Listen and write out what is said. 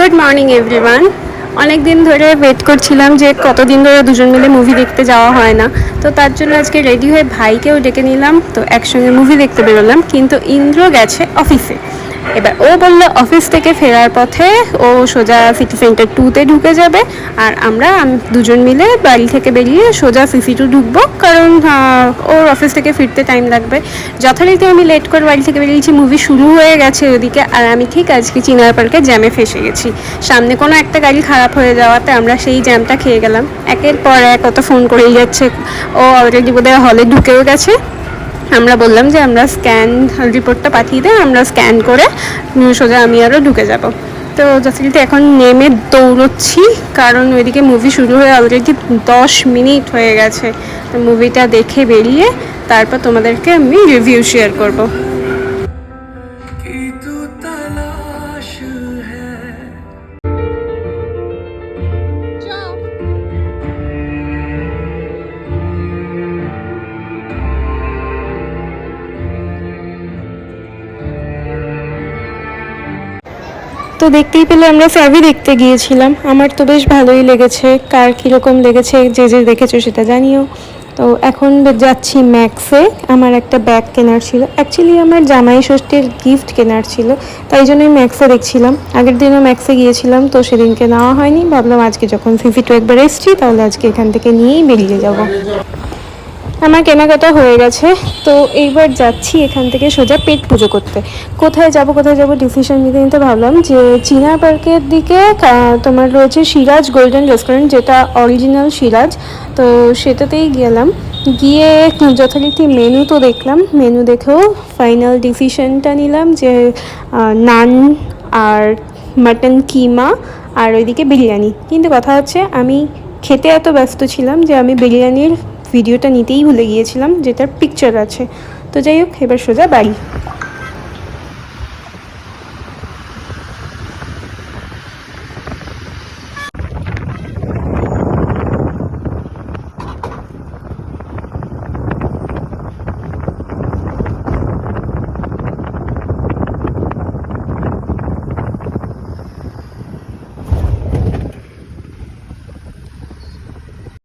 Good morning everyone অনেক দিন ধরে ওয়েট করছিলাম যে কতদিন ধরে দুজন মিলে মুভি দেখতে যাওয়া হয় না। তো তার জন্য আজকে রেডি হয়ে ভাইকেও ডেকে নিলাম। তো একসঙ্গে মুভি দেখতে বেরোলাম। কিন্তু ইন্দ্র গেছে অফিসে এবার ও বলল, অফিস থেকে ফেরার পথে ও সোজা সিটি সেন্টার টুতে ঢুকে যাবে। আর আমরা দুজন মিলে বাড়ি থেকে বেরিয়ে সোজা সিসি টু ঢুকবো। কারণ ওর অফিস থেকে ফিরতে টাইম লাগবে। যথারীতি আমি লেট করে বাড়ি থেকে বেরিয়েছি। মুভি শুরু হয়ে গেছে ওদিকে। আর আমি ঠিক আজকে চিনার পার্কে জ্যামে ফেসে গেছি। সামনে কোনো একটা গাড়ি খারাপ হয়ে যাওয়াতে আমরা সেই জ্যামটা খেয়ে গেলাম। একের পর এক অত ফোন করেই যাচ্ছে। ও অলরেডি বোধহয় হলে ঢুকেও গেছে। আমরা বললাম যে আমরা স্ক্যান রিপোর্টটা পাঠিয়ে দেয় আমরা স্ক্যান করে সোজা আমি আরও ঢুকে যাব। তো যথারীতি এখন নেমে দৌড়চ্ছি, কারণ ওইদিকে মুভি শুরু হয়ে অলরেডি দশ মিনিট হয়ে গেছে। তো মুভিটা দেখে বেরিয়ে তারপর তোমাদেরকে আমি রিভিউ শেয়ার করব। তো দেখতেই পেলে, আমরা সার্ভি দেখতে গিয়েছিলাম। আমার তো বেশ ভালোই লেগেছে। কার কীরকম লেগেছে, যে যে দেখেছ সেটা জানিও। তো এখন যাচ্ছি ম্যাক্সে আমার একটা ব্যাগ কেনার ছিল। অ্যাকচুয়ালি আমার জামাই ষষ্ঠীর গিফট কেনার ছিল। তাই জন্যই ম্যাক্সে দেখছিলাম। আগের দিনও ম্যাক্সে গিয়েছিলাম, তো সেদিনকে নেওয়া হয়নি। ভাবলাম আজকে যখন ফিফি টু একবার এসছি, তাহলে আজকে এখান থেকে নিয়েই বেরিয়ে যাব। আমার কেনাকাটা হয়ে গেছে, তো এইবার যাচ্ছি এখান থেকে সোজা পেট পুজো করতে। কোথায় যাব কোথায় যাব ডিসিশন নিতে নিতে ভাবলাম যে চীনা পার্কের দিকে তোমার রয়েছে সিরাজ গোল্ডেন রেস্টুরেন্ট যেটা অরিজিনাল সিরাজ, তো সেটাতেই গেলাম। গিয়ে যথারীতি মেনু তো দেখলাম মেনু দেখেও ফাইনাল ডিসিশনটা নিলাম যে নান আর মাটন কিমা আর ওইদিকে বিরিয়ানি। কিন্তু কথা হচ্ছে আমি খেতে এত ব্যস্ত ছিলাম যে আমি বিরিয়ানির ভিডিওটা নিতেই ভুলে গিয়েছিলাম যেটার পিকচার আছে। তো যাই হোক এবার সোজা বাড়ি।